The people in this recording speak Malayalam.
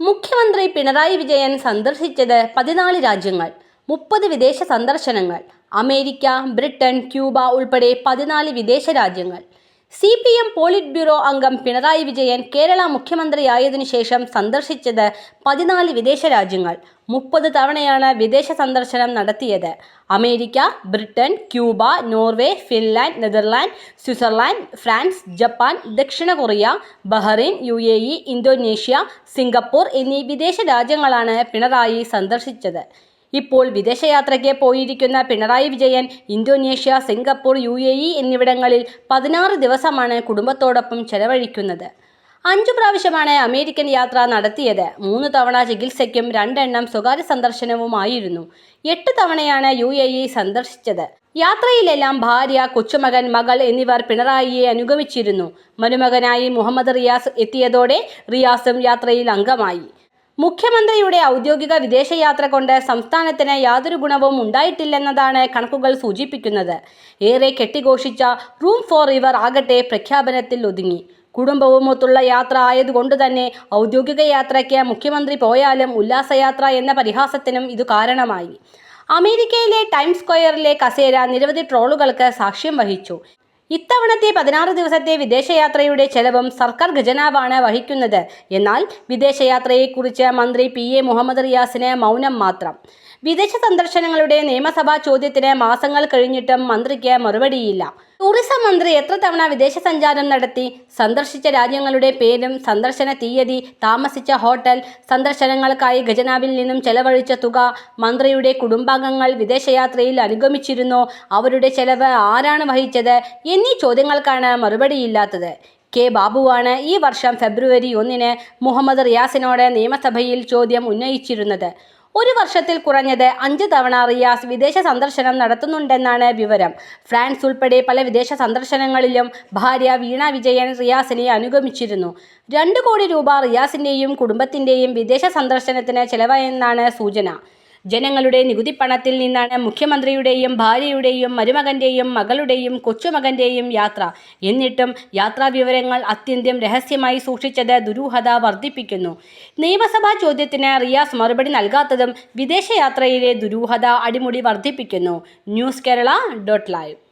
മുഖ്യമന്ത്രി പിണറായി വിജയൻ സന്ദർശിച്ചത് പതിനാല് രാജ്യങ്ങൾ മുപ്പത് വിദേശ സന്ദർശനങ്ങൾ. അമേരിക്ക ബ്രിട്ടൻ ക്യൂബ ഉൾപ്പെടെ പതിനാല് വിദേശ രാജ്യങ്ങൾ. C P M polit bureau അംഗം പിണറായി വിജയൻ കേരള മുഖ്യമന്ത്രിയായതിനു ശേഷം സന്ദർശിച്ചത് പതിനാല് വിദേശ രാജ്യങ്ങൾ. മുപ്പത് തവണയാണ് വിദേശ സന്ദർശനം നടത്തിയത്. America Britain Cuba Norway Finland Netherland Switzerland France Japan ദക്ഷിണ Korea Bahrain U A E Indonesia Singapore എന്നീ വിദേശ രാജ്യങ്ങളാണ് പിണറായി സന്ദർശിച്ചത്. ഇപ്പോൾ വിദേശയാത്രയ്ക്ക് പോയിരിക്കുന്ന Pinarayi Vijayan Indonesia Singapore U എന്നിവിടങ്ങളിൽ പതിനാറ് ദിവസമാണ് കുടുംബത്തോടൊപ്പം ചെലവഴിക്കുന്നത്. അഞ്ചു പ്രാവശ്യമാണ് അമേരിക്കൻ യാത്ര നടത്തിയത്. മൂന്ന് തവണ ചികിത്സയ്ക്കും രണ്ടെണ്ണം സ്വകാര്യ സന്ദർശനവുമായിരുന്നു. എട്ട് തവണയാണ് യു എ ഇ സന്ദർശിച്ചത്. യാത്രയിലെല്ലാം ഭാര്യ കൊച്ചുമകൻ മകൾ എന്നിവർ പിണറായിയെ അനുഗമിച്ചിരുന്നു. മരുമകനായി മുഹമ്മദ് റിയാസ് എത്തിയതോടെ റിയാസും യാത്രയിൽ അംഗമായി. മുഖ്യമന്ത്രിയുടെ ഔദ്യോഗിക വിദേശയാത്ര കൊണ്ട് സംസ്ഥാനത്തിന് യാതൊരു ഗുണവും ഉണ്ടായിട്ടില്ലെന്നതാണ് കണക്കുകൾ സൂചിപ്പിക്കുന്നത്. ഏറെ കെട്ടിഘോഷിച്ച റൂം ഫോർ റിവർ ആകട്ടെ പ്രഖ്യാപനത്തിൽ ഒതുങ്ങി. കുടുംബവുമൊത്തുള്ള യാത്ര ആയതുകൊണ്ട് തന്നെ ഔദ്യോഗിക യാത്രയ്ക്ക് മുഖ്യമന്ത്രി പോയാലും ഉല്ലാസയാത്ര എന്ന പരിഹാസത്തിനും ഇത് കാരണമായി. അമേരിക്കയിലെ ടൈംസ് സ്ക്വയറിലെ കസേര നിരവധി ട്രോളുകൾക്ക് സാക്ഷ്യം വഹിച്ചു. ഇത്തവണത്തെ പതിനാറ് ദിവസത്തെ വിദേശയാത്രയുടെ ചെലവും സർക്കാർ ഖജനാവാണ് വഹിക്കുന്നത്. എന്നാൽ വിദേശയാത്രയെക്കുറിച്ച് മന്ത്രി പി എ മുഹമ്മദ് റിയാസിന് മൗനം മാത്രം. വിദേശ സന്ദർശനങ്ങളുടെ നിയമസഭാ ചോദ്യത്തിന് മാസങ്ങൾ കഴിഞ്ഞിട്ടും മന്ത്രിക്ക് മറുപടിയില്ല. ടൂറിസം മന്ത്രി എത്ര തവണ വിദേശ സഞ്ചാരം നടത്തി സന്ദർശിച്ച രാജ്യങ്ങളുടെ പേരും സന്ദർശന തീയതി താമസിച്ച ഹോട്ടൽ സന്ദർശനങ്ങൾക്കായി ഖജനാവിൽ നിന്നും ചെലവഴിച്ച തുക മന്ത്രിയുടെ കുടുംബാംഗങ്ങൾ വിദേശയാത്രയിൽ അനുഗമിച്ചിരുന്നോ അവരുടെ ചെലവ് ആരാണ് വഹിച്ചത് എന്നീ ചോദ്യങ്ങൾക്കാണ് മറുപടിയില്ലാത്തത് കെ ബാബുവാണ് ഈ വർഷം ഫെബ്രുവരി ഒന്നിന് മുഹമ്മദ് റിയാസിനോട് നിയമസഭയിൽ ചോദ്യം ഉന്നയിച്ചിരുന്നത്. ഒരു വർഷത്തിൽ കുറഞ്ഞത് അഞ്ച് തവണ റിയാസ് വിദേശ സന്ദർശനം നടത്തുന്നുണ്ടെന്നാണ് വിവരം. ഫ്രാൻസ് ഉൾപ്പെടെ പല വിദേശ സന്ദർശനങ്ങളിലും ഭാര്യ വീണ വിജയൻ റിയാസിനെ അനുഗമിച്ചിരുന്നു. രണ്ട് കോടി രൂപ റിയാസിന്റെയും കുടുംബത്തിന്റെയും വിദേശ സന്ദർശനത്തിന് ചെലവായെന്നാണ് സൂചന. ജനങ്ങളുടെ നികുതി പണത്തിൽ നിന്നാണ് മുഖ്യമന്ത്രിയുടെയും ഭാര്യയുടെയും മരുമകന്റെയും മകളുടെയും കൊച്ചുമകന്റെയും യാത്ര. എന്നിട്ടും യാത്രാ വിവരങ്ങൾ അത്യന്തം രഹസ്യമായി സൂക്ഷിച്ചത് ദുരൂഹത വർദ്ധിപ്പിക്കുന്നു. നിയമസഭാ ചോദ്യത്തിന് റിയാസ് മറുപടി നൽകാത്തതും വിദേശയാത്രയിലെ ദുരൂഹത അടിമുടി വർദ്ധിപ്പിക്കുന്നു. News Kerala dot live.